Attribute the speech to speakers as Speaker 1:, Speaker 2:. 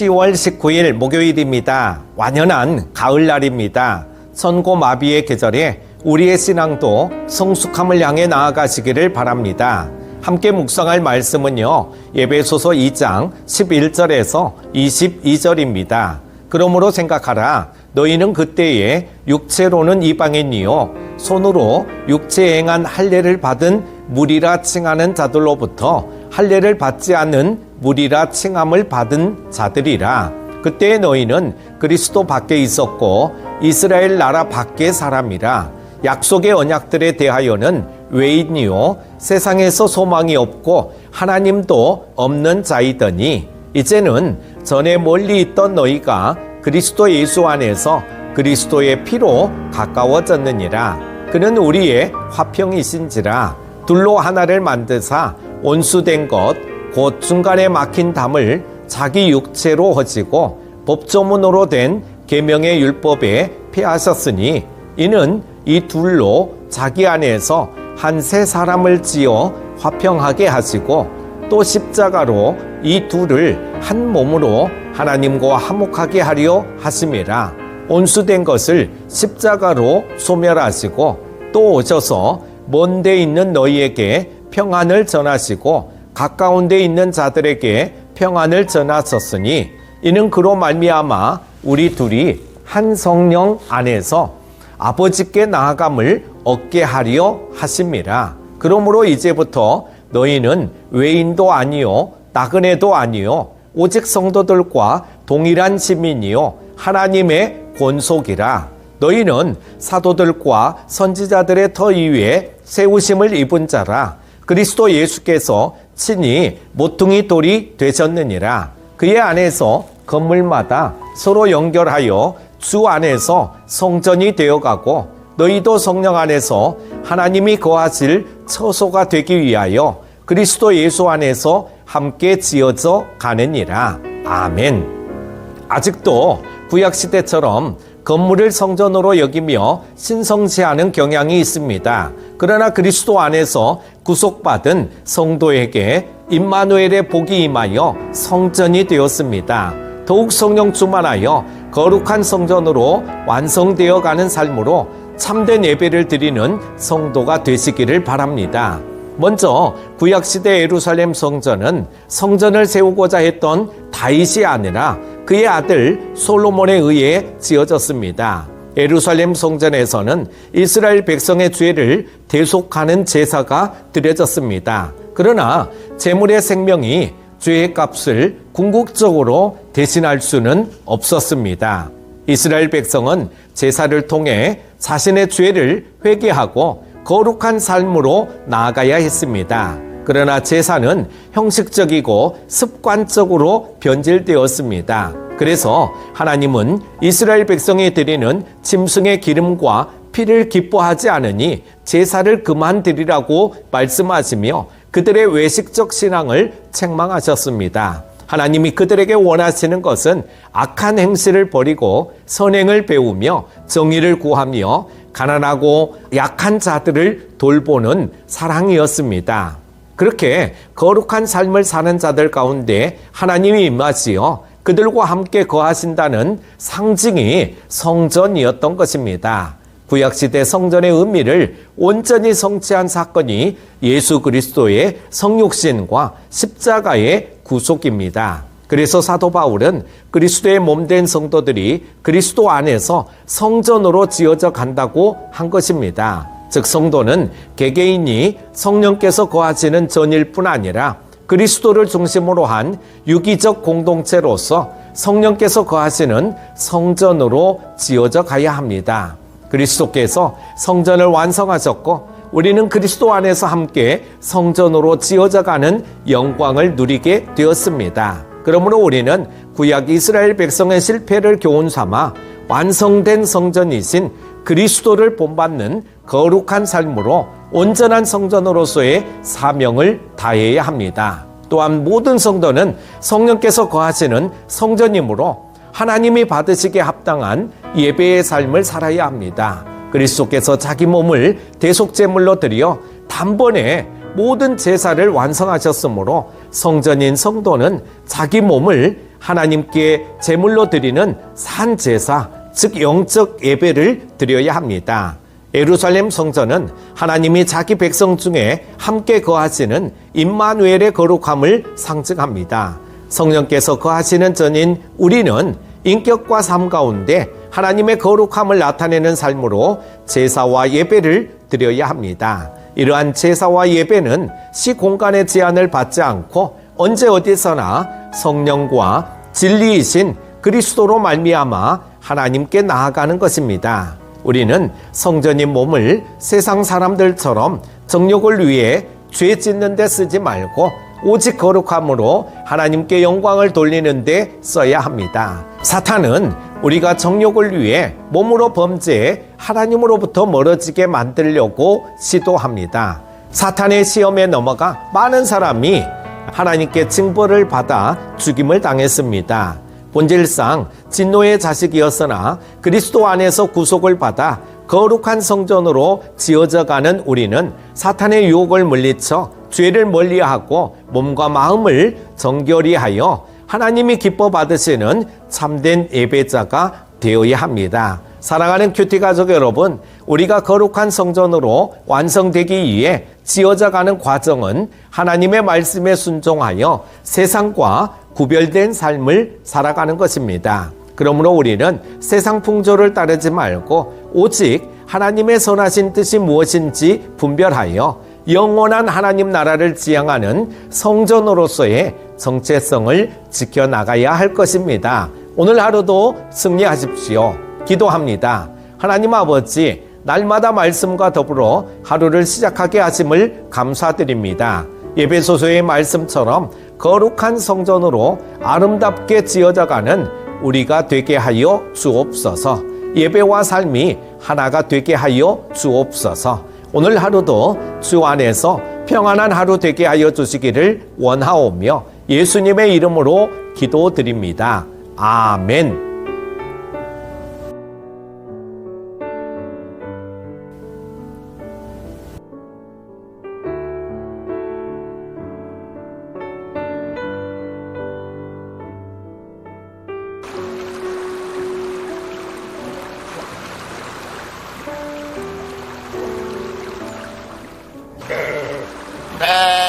Speaker 1: 10월 19일 목요일입니다. 완연한 가을날입니다. 선고마비의 계절에 우리의 신앙도 성숙함을 향해 나아가시기를 바랍니다. 함께 묵상할 말씀은요, 예배소서 2장 11절에서 22절입니다. 그러므로 생각하라. 너희는 그때에 육체로는 이방인이요. 손으로 육체 행한 할례를 받은 무리라 칭하는 자들로부터 할례를 받지 않는 무리라 칭함을 받은 자들이라. 그때 너희는 그리스도 밖에 있었고 이스라엘 나라 밖의 사람이라. 약속의 언약들에 대하여는 외인이요 세상에서 소망이 없고 하나님도 없는 자이더니 이제는 전에 멀리 있던 너희가 그리스도 예수 안에서 그리스도의 피로 가까워졌느니라 그는 우리의 화평이신지라 둘로 하나를 만드사 온수된 것 곧 중간에 막힌 담을 자기 육체로 허지고 법조문으로 된 계명의 율법에 폐하셨으니 이는 이 둘로 자기 안에서 한 세 사람을 지어 화평하게 하시고 또 십자가로 이 둘을 한 몸으로 하나님과 화목하게 하려 하심이라. 온수된 것을 십자가로 소멸하시고 또 오셔서 먼데 있는 너희에게 평안을 전하시고 가까운 데 있는 자들에게 평안을 전하셨으니 이는 그로 말미암아 우리 둘이 한 성령 안에서 아버지께 나아감을 얻게 하려 하심이라. 그러므로 이제부터 너희는 외인도 아니요 나그네도 아니요 오직 성도들과 동일한 시민이요 하나님의 권속이라. 너희는 사도들과 선지자들의 터 위에 세우심을 입은 자라. 그리스도 예수께서 친히 모퉁이 돌이 되셨느니라. 그의 안에서 건물마다 서로 연결하여 주 안에서 성전이 되어가고 너희도 성령 안에서 하나님이 거하실 처소가 되기 위하여 그리스도 예수 안에서 함께 지어져 가느니라. 아멘. 아직도 구약 시대처럼 건물을 성전으로 여기며 신성시하는 경향이 있습니다. 그러나 그리스도 안에서 구속받은 성도에게 임마누엘의 복이 임하여 성전이 되었습니다. 더욱 성령 충만하여 거룩한 성전으로 완성되어 가는 삶으로 참된 예배를 드리는 성도가 되시기를 바랍니다. 먼저 구약 시대 예루살렘 성전은 성전을 세우고자 했던 다윗이 아니라 그의 아들 솔로몬에 의해 지어졌습니다. 예루살렘 성전에서는 이스라엘 백성의 죄를 대속하는 제사가 드려졌습니다. 그러나 재물의 생명이 죄의 값을 궁극적으로 대신할 수는 없었습니다. 이스라엘 백성은 제사를 통해 자신의 죄를 회개하고 거룩한 삶으로 나아가야 했습니다. 그러나 제사는 형식적이고 습관적으로 변질되었습니다. 그래서 하나님은 이스라엘 백성이 드리는 짐승의 기름과 피를 기뻐하지 않으니 제사를 그만 드리라고 말씀하시며 그들의 외식적 신앙을 책망하셨습니다. 하나님이 그들에게 원하시는 것은 악한 행실을 버리고 선행을 배우며 정의를 구하며 가난하고 약한 자들을 돌보는 사랑이었습니다. 그렇게 거룩한 삶을 사는 자들 가운데 하나님이 임하시어 그들과 함께 거하신다는 상징이 성전이었던 것입니다. 구약시대 성전의 의미를 온전히 성취한 사건이 예수 그리스도의 성육신과 십자가의 구속입니다. 그래서 사도 바울은 그리스도의 몸된 성도들이 그리스도 안에서 성전으로 지어져 간다고 한 것입니다. 즉 성도는 개개인이 성령께서 거하시는 전일 뿐 아니라 그리스도를 중심으로 한 유기적 공동체로서 성령께서 거하시는 성전으로 지어져 가야 합니다. 그리스도께서 성전을 완성하셨고 우리는 그리스도 안에서 함께 성전으로 지어져 가는 영광을 누리게 되었습니다. 그러므로 우리는 구약 이스라엘 백성의 실패를 교훈 삼아 완성된 성전이신 그리스도를 본받는 거룩한 삶으로 온전한 성전으로서의 사명을 다해야 합니다. 또한 모든 성도는 성령께서 거하시는 성전이므로 하나님이 받으시기에 합당한 예배의 삶을 살아야 합니다. 그리스도께서 자기 몸을 대속제물로 드려 단번에 모든 제사를 완성하셨으므로 성전인 성도는 자기 몸을 하나님께 제물로 드리는 산 제사, 즉 영적 예배를 드려야 합니다. 예루살렘 성전은 하나님이 자기 백성 중에 함께 거하시는 임마누엘의 거룩함을 상징합니다. 성령께서 거하시는 전인 우리는 인격과 삶 가운데 하나님의 거룩함을 나타내는 삶으로 제사와 예배를 드려야 합니다. 이러한 제사와 예배는 시 공간의 제한을 받지 않고 언제 어디서나 성령과 진리이신 그리스도로 말미암아 하나님께 나아가는 것입니다. 우리는 성전인 몸을 세상 사람들처럼 정욕을 위해 죄 짓는 데 쓰지 말고 오직 거룩함으로 하나님께 영광을 돌리는 데 써야 합니다. 사탄은 우리가 정욕을 위해 몸으로 범죄해 하나님으로부터 멀어지게 만들려고 시도합니다. 사탄의 시험에 넘어가 많은 사람이 하나님께 징벌을 받아 죽임을 당했습니다. 본질상 진노의 자식이었으나 그리스도 안에서 구속을 받아 거룩한 성전으로 지어져 가는 우리는 사탄의 유혹을 물리쳐 죄를 멀리하고 몸과 마음을 정결히 하여 하나님이 기뻐 받으시는 참된 예배자가 되어야 합니다. 사랑하는 큐티 가족 여러분, 우리가 거룩한 성전으로 완성되기 위해 지어져 가는 과정은 하나님의 말씀에 순종하여 세상과 구별된 삶을 살아가는 것입니다. 그러므로 우리는 세상 풍조를 따르지 말고 오직 하나님의 선하신 뜻이 무엇인지 분별하여 영원한 하나님 나라를 지향하는 성전으로서의 정체성을 지켜나가야 할 것입니다. 오늘 하루도 승리하십시오. 기도합니다. 하나님 아버지, 날마다 말씀과 더불어 하루를 시작하게 하심을 감사드립니다. 예배소서의 말씀처럼 거룩한 성전으로 아름답게 지어져가는 우리가 되게 하여 주옵소서. 예배와 삶이 하나가 되게 하여 주옵소서. 오늘 하루도 주 안에서 평안한 하루 되게 하여 주시기를 원하오며 예수님의 이름으로 기도드립니다. 아멘. É.